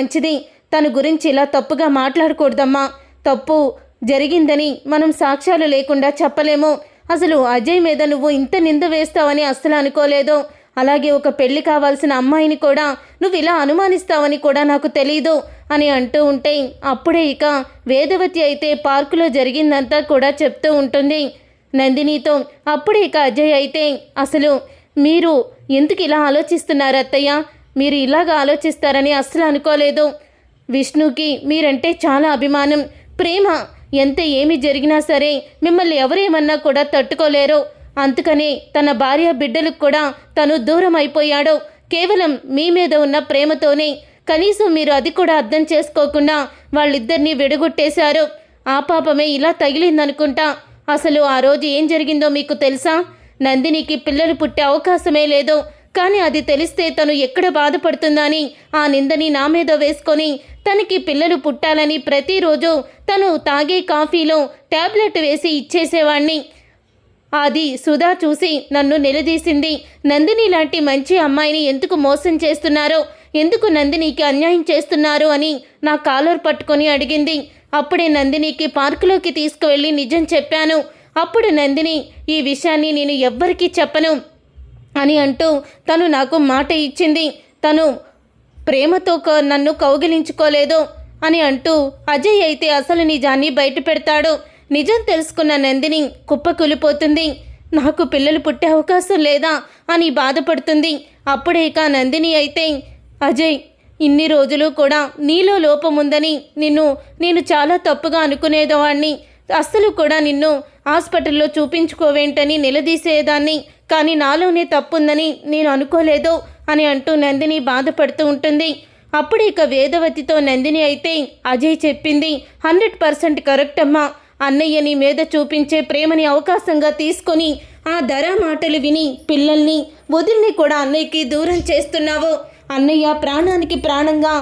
మంచిది. తన గురించి ఇలా తప్పుగా మాట్లాడకూడదమ్మా. తప్పు జరిగిందని మనం సాక్ష్యాలు లేకుండా చెప్పలేము. అసలు అజయ్ మీద నువ్వు ఇంత నింద వేస్తావని అస్సలు అనుకోలేదు. అలాగే ఒక పెళ్ళి కావాల్సిన అమ్మాయిని కూడా నువ్వు ఇలా అనుమానిస్తావని కూడా నాకు తెలీదు అని అంటూ ఉంటే అప్పుడే ఇక వేదవతి అయితే పార్కులో జరిగిందంతా కూడా చెప్తూ ఉంటుంది. నందినితో అప్పుడే ఇక అజయ్ అయితే అసలు మీరు ఎందుకు ఇలా ఆలోచిస్తున్నారు అత్తయ్య? మీరు ఇలాగ ఆలోచిస్తారని అస్సలు అనుకోలేదు. విష్ణుకి మీరంటే చాలా అభిమానం. ప్రేమ ఎంత ఏమి జరిగినా సరే మిమ్మల్ని ఎవరేమన్నా కూడా తట్టుకోలేరు. అందుకని తన భార్య బిడ్డలకు కూడా తను దూరం అయిపోయాడు. కేవలం మీ మీద ఉన్న ప్రేమతోనే కనీసం మీరు అది కూడా అర్థం చేసుకోకుండా వాళ్ళిద్దరినీ విడగొట్టేశారు. ఆ పాపమే ఇలా తగిలిందనుకుంటా. అసలు ఆ రోజు ఏం జరిగిందో మీకు తెలుసా? నందినికి పిల్లలు పుట్టే అవకాశమే లేదు. కానీ అది తెలిస్తే తను ఎక్కడ బాధపడుతుందని ఆ నిందని నా మీద వేసుకొని తనకి పిల్లలు పుట్టాలని ప్రతిరోజు తను తాగే కాఫీలో ట్యాబ్లెట్ వేసి ఇచ్చేసేవాణ్ణి. అది సుధా చూసి నన్ను నిలదీసింది. నందిని లాంటి మంచి అమ్మాయిని ఎందుకు మోసం చేస్తున్నారో ఎందుకు నందినికి అన్యాయం చేస్తున్నారు అని నా కాలర్ పట్టుకొని అడిగింది. అప్పుడే నందినికి పార్కులోకి తీసుకువెళ్ళి నిజం చెప్పాను. అప్పుడు నందిని ఈ విషయాన్ని నేను ఎవ్వరికీ చెప్పను. అని అంటూ తను నాకు మాట ఇచ్చింది. తను ప్రేమతో క- నన్ను కౌగిలించుకోలేదు అని అంటూ అజయ్ అయితే అసలు నిజాన్ని బయట పెడతాడు. నిజం తెలుసుకున్న నందిని కుప్పకూలిపోతుంది నాకు పిల్లలు పుట్టే అవకాశం లేదా అని బాధపడుతుంది. అప్పుడే ఇక నందిని అయితే అజయ్ ఇన్ని రోజులు కూడా నీలో లోపం ఉందని నిన్ను నేను చాలా తప్పుగా అనుకునేదాన్ని. అస్సలు కూడా నిన్ను హాస్పిటల్లో చూపించుకోవేంటని నిలదీసేదాన్ని. కానీ నాలోనే తప్పుందని నేను అనుకోలేదు అని అంటూ నందిని బాధపడుతూ ఉంటుంది. అప్పుడు ఇక వేదవతితో నందిని అయితే అజయ్ చెప్పింది హండ్రెడ్ పర్సెంట్ కరెక్ట్ అమ్మా. అన్నయ్య నీ మీద చూపించే ప్రేమని అవకాశంగా తీసుకొని ఆ ధర మాటలు విని పిల్లల్ని వదిలిని కూడా అన్నయ్యకి దూరం చేస్తున్నావు. అన్నయ్య ప్రాణానికి ప్రాణంగా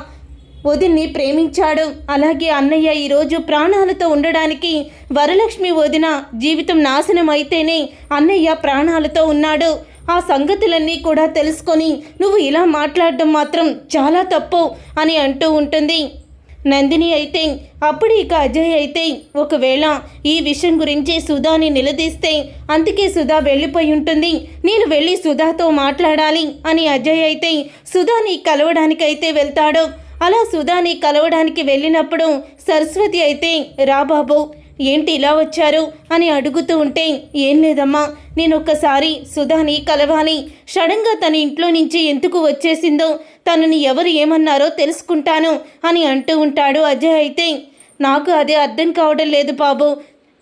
వదిన్ని ప్రేమించాడు. అలాగే అన్నయ్య ఈరోజు ప్రాణాలతో ఉండడానికి వరలక్ష్మి వదిన జీవితం నాశనం అయితేనే అన్నయ్య ప్రాణాలతో ఉన్నాడు. ఆ సంగతులన్నీ కూడా తెలుసుకొని నువ్వు ఇలా మాట్లాడడం మాత్రం చాలా తప్పు అని అంటూ ఉంటుంది. నందిని అయితే అప్పుడు ఇక అజయ్ అయితే ఒకవేళ ఈ విషయం గురించి సుధాని నిలదీస్తే అందుకే సుధా వెళ్ళిపోయి ఉంటుంది. నేను వెళ్ళి సుధాతో మాట్లాడాలి అని అజయ్ అయితే సుధాని కలవడానికైతే వెళ్తాడు. అలా సుధాని కలవడానికి వెళ్ళినప్పుడు సరస్వతి అయితే రా బాబు ఏంటి ఇలా వచ్చారు? అని అడుగుతూ ఉంటే ఏం లేదమ్మా నేను ఒక్కసారి సుధాని కలవాలి. సడన్గా తన ఇంట్లో నుంచి ఎందుకు వచ్చేసిందో తనని ఎవరు ఏమన్నారో తెలుసుకుంటాను అని అంటూ ఉంటాడు అజయ్ అయితే. నాకు అదే అర్థం కావడం లేదు బాబు.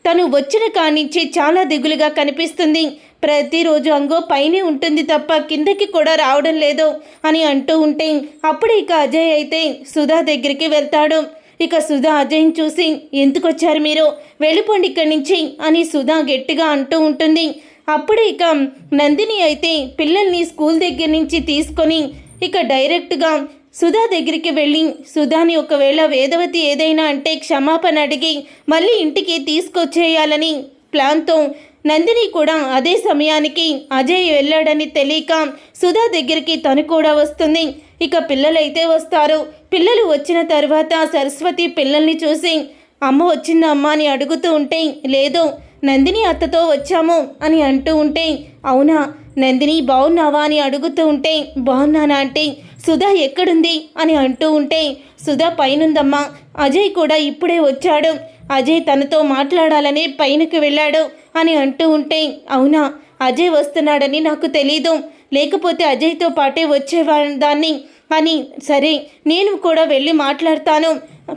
తను వచ్చిన కానించి చాలా దిగులుగా కనిపిస్తుంది. ప్రతిరోజు అంగో పైనే ఉంటుంది తప్ప కిందకి కూడా రావడం లేదు అని అంటూ ఉంటే అప్పుడు ఇక అజయ్ అయితే సుధా దగ్గరికి వెళ్తాడు. ఇక సుధా అజయ్ని చూసి ఎందుకు వచ్చారు మీరు? వెళ్ళిపోండి ఇక్కడి నుంచి అని సుధా గట్టిగా అంటూ ఉంటుంది. అప్పుడు ఇక నందిని అయితే పిల్లల్ని స్కూల్ దగ్గర నుంచి తీసుకొని ఇక డైరెక్ట్గా సుధా దగ్గరికి వెళ్ళి సుధాని ఒకవేళ వేదవతి ఏదైనా అంటే క్షమాపణ అడిగి మళ్ళీ ఇంటికి తీసుకొచ్చేయాలని ప్లాన్తో నందిని కూడా అదే సమయానికి అజయ్ వెళ్ళాడని తెలియక సుధా దగ్గరికి తను కూడా వస్తుంది. ఇక పిల్లలైతే వస్తారు. పిల్లలు వచ్చిన తర్వాత సరస్వతి పిల్లల్ని చూసి అమ్మ వచ్చిందా అమ్మ? అని అడుగుతూ ఉంటే లేదు. నందిని అత్తతో వచ్చాము అని అంటూ ఉంటే అవునా? నందిని బాగున్నావా అని అడుగుతూ ఉంటే బాగున్నానా అంటే సుధా ఎక్కడుంది? అని అంటూ ఉంటే సుధా పైనుందమ్మా. అజయ్ కూడా ఇప్పుడే వచ్చాడు. అజయ్ తనతో మాట్లాడాలని పైనకి వెళ్ళాడు అని అంటూ ఉంటే అవునా? అజయ్ వస్తున్నాడని నాకు తెలీదు. లేకపోతే అజయ్తో పాటే వచ్చేవాదాన్ని? అని సరే నేను కూడా వెళ్ళి మాట్లాడతాను.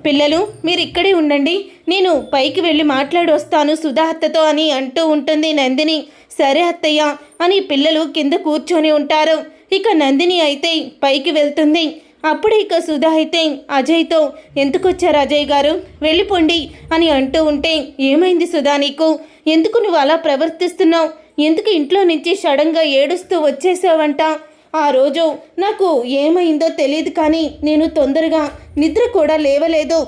పిల్లలు మీరు ఇక్కడే ఉండండి. నేను పైకి వెళ్ళి మాట్లాడి వస్తాను సుధా అత్తతో అని అంటూ ఉంటుంది నందిని. సరే అత్తయ్య అని పిల్లలు కింద కూర్చొని ఉంటారు. ఇక నందిని అయితే పైకి వెళ్తుంది. అప్పుడు ఇక సుధా అయితే అజయ్తో ఎందుకొచ్చారు అజయ్ గారు? వెళ్ళిపోండి అని అంటూ ఉంటే ఏమైంది సుధా నీకు? ఎందుకు నువ్వు అలా ప్రవర్తిస్తున్నావు? ఎందుకు ఇంట్లో నుంచి సడన్గా ఏడుస్తూ వచ్చేసావంట? ఆ రోజు నాకు ఏమైందో తెలియదు కానీ నేను తొందరగా నిద్ర కూడా లేవలేదు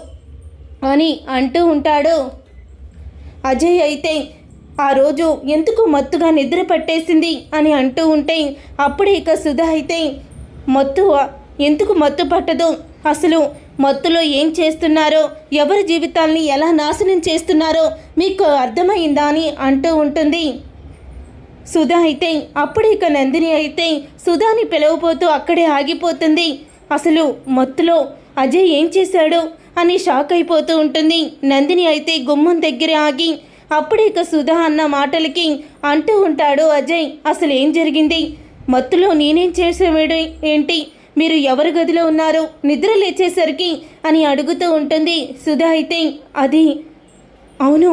అని అంటూ ఉంటాడు. అజయ్ అయితే ఆ రోజు ఎందుకు మత్తుగా నిద్ర పట్టేసింది? అని అంటూ ఉంటే అప్పుడే ఇక సుధా అయితే మత్తు ఎందుకు మత్తు పట్టదు? అసలు మత్తులో ఏం చేస్తున్నారో ఎవరి జీవితాల్ని ఎలా నాశనం చేస్తున్నారో మీకు అర్థమైందా అని అంటూ ఉంటుంది. సుధా అయితే అప్పుడు ఇక నందిని అయితే సుధాని పిలవబోతూ అక్కడే ఆగిపోతుంది. అసలు మత్తులో అజయ్ ఏం చేశాడు అని షాక్ అయిపోతూ ఉంటుంది. నందిని అయితే గుమ్మం దగ్గర ఆగి అప్పుడు ఇక సుధా అన్న మాటలకి అంటూ ఉంటాడు అజయ్ అసలు ఏం జరిగింది? మత్తులో నేనేం చేసేవాడు ఏంటి? మీరు ఎవరి గదిలో ఉన్నారో నిద్ర లేచేసరికి అని అడుగుతూ ఉంటుంది. సుధా అయితే అది అవును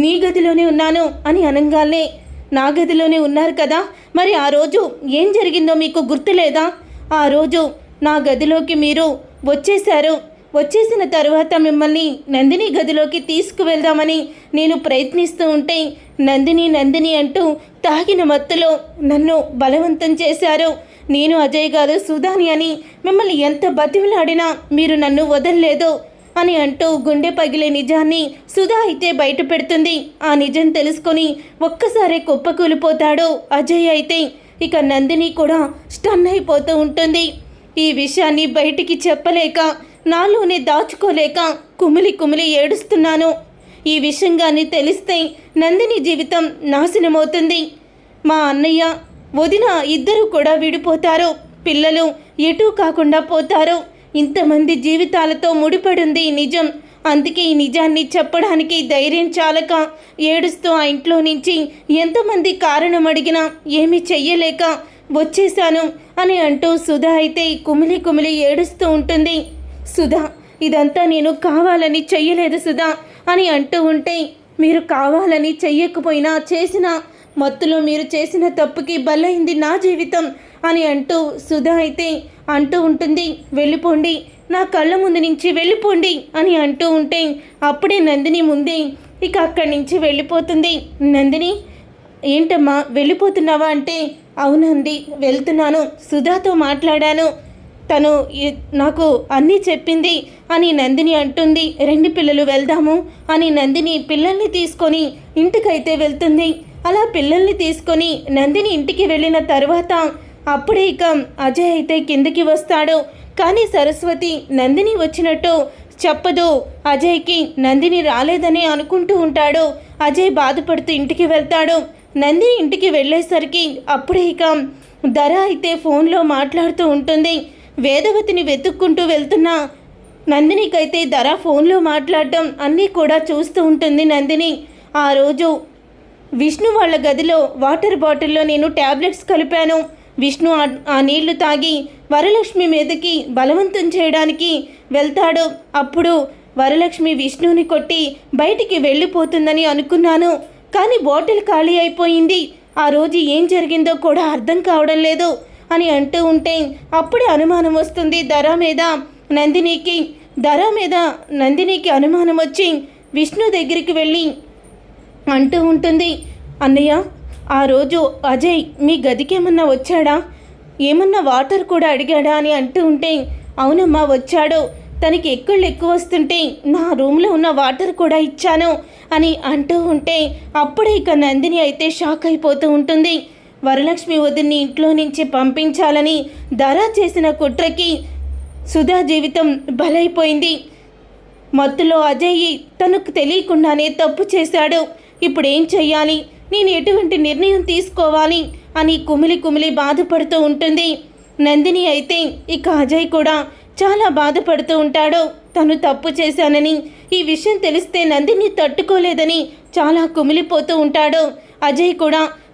నీ గదిలోనే ఉన్నాను అని అనగానే నా గదిలోనే ఉన్నారు కదా మరి ఆ రోజు ఏం జరిగిందో మీకు గుర్తులేదా? ఆ రోజు నా గదిలోకి మీరు వచ్చేశారు. వచ్చేసిన తర్వాత మిమ్మల్ని నందిని గదిలోకి తీసుకువెళ్దామని నేను ప్రయత్నిస్తూ ఉంటే నందిని నందిని అంటూ తాగిన మత్తులో నన్ను బలవంతం చేశారు. నేను అజయ్ గారు సుధాని అని మిమ్మల్ని ఎంత బతిమలాడినా మీరు నన్ను వదలలేదు అని అంటూ గుండె పగిలే నిజాన్ని సుధా అయితే బయట పెడుతుంది. ఆ నిజం తెలుసుకొని ఒక్కసారి కుప్పకూలిపోతాడు అజయ్ అయితే. ఇక నందిని కూడా స్టన్ అయిపోతూ ఉంటుంది. ఈ విషయాన్ని బయటికి చెప్పలేక నాలోనే దాచుకోలేక కుమిలి కుమిలి ఏడుస్తున్నాను. ఈ విషయం కానీ తెలిస్తే నందిని జీవితం నాశనమవుతుంది. మా అన్నయ్య వదిన ఇద్దరు కూడా విడిపోతారు. పిల్లలు ఎటూ కాకుండా పోతారు. ఇంతమంది జీవితాలతో ముడిపడింది ఈ నిజం. అందుకే ఈ నిజాన్ని చెప్పడానికి ధైర్యం చాలక ఏడుస్తూ ఆ ఇంట్లో నుంచి ఎంతమంది కారణం అడిగినా ఏమీ చెయ్యలేక వచ్చేశాను అని అంటూ సుధా అయితే కుమిలి కుమిలి ఏడుస్తూ ఉంటుంది. సుధా ఇదంతా నేను కావాలని చెయ్యలేదు సుధా అని అంటూ ఉంటే మీరు కావాలని చెయ్యకపోయినా చేసిన మత్తులో మీరు చేసిన తప్పుకి బలైంది నా జీవితం అని అంటూ సుధా అయితే అంటూ ఉంటుంది. వెళ్ళిపోండి. నా కళ్ళ ముందు నుంచి వెళ్ళిపోండి అని అంటూ ఉంటే అప్పుడే నందిని ముందే ఇక అక్కడి నుంచి వెళ్ళిపోతుంది. నందిని ఏంటమ్మా వెళ్ళిపోతున్నావా? అంటే అవునంది వెళ్తున్నాను. సుధాతో మాట్లాడాను. తను నాకు అన్నీ చెప్పింది అని నందిని అంటుంది. రెండు పిల్లలు వెళ్దాము అని నందిని పిల్లల్ని తీసుకొని ఇంటికైతే వెళ్తుంది. అలా పిల్లల్ని తీసుకొని నందిని ఇంటికి వెళ్ళిన తర్వాత అప్పుడే ఇక అజయ్ అయితే కిందకి వస్తాడు. కానీ సరస్వతి నందిని వచ్చినట్టు చెప్పదు. అజయ్కి నందిని రాలేదని అనుకుంటూ ఉంటాడు. అజయ్ బాధపడుతూ ఇంటికి వెళ్తాడు. నందిని ఇంటికి వెళ్ళేసరికి అప్పుడే ఇక ధర అయితే ఫోన్లో మాట్లాడుతూ ఉంటుంది. వేదవతిని వెతుక్కుంటూ వెళ్తున్న నందినికైతే ధర ఫోన్లో మాట్లాడటం అన్నీ కూడా చూస్తూ ఉంటుంది నందిని. ఆ రోజు విష్ణు వాళ్ళ గదిలో వాటర్ బాటిల్లో నేను ట్యాబ్లెట్స్ కలిపాను. విష్ణు ఆ- నీళ్ళు తాగి వరలక్ష్మి మీదకి బలవంతం చేయడానికి వెళ్తాడు. అప్పుడు వరలక్ష్మి విష్ణుని కొట్టి బయటికి వెళ్ళిపోతుందని అనుకున్నాను. కానీ బాటిల్ ఖాళీ అయిపోయింది. ఆ రోజు ఏం జరిగిందో కూడా అర్థం కావడం లేదు అని అంటూ ఉంటే అప్పుడే అనుమానం వస్తుంది ధర మీద నందినికి. ధర మీద నందినికి అనుమానం వచ్చి విష్ణు దగ్గరికి వెళ్ళి అంటూ ఉంటుంది. అన్నయ్య ఆ రోజు అజయ్ మీ గదికేమన్నా వచ్చాడా? ఏమన్నా వాటర్ కూడా అడిగాడా అని అంటూ ఉంటే అవునమ్మా వచ్చాడు. తనకి ఎక్కుళ్ళు ఎక్కువ వస్తుంటే నా రూమ్లో ఉన్న వాటర్ కూడా ఇచ్చాను అని అంటూ ఉంటే అప్పుడే ఇక నందిని అయితే షాక్ అయిపోతూ ఉంటుంది. వరలక్ష్మి వదిన్ని ఇంట్లో నుంచి పంపించాలని ధర చేసిన కుట్రకి సుధా జీవితం బలైపోయింది. మత్తులో అజయ్ తనకు తెలియకుండానే తప్పు చేశాడు. ఇప్పుడు ఏం చెయ్యాలి? నేను ఎటువంటి నిర్ణయం తీసుకోవాలి? అని కుమిలి కుమిలి బాధపడుతూ ఉంటుంది. నందిని అయితే ఇక అజయ్ కూడా చాలా బాధపడుతూ ఉంటాడు. తను తప్పు చేశానని ఈ విషయం తెలిస్తే నందిని తట్టుకోలేదని చాలా కుమిలిపోతూ ఉంటాడు. అజయ్ కూడా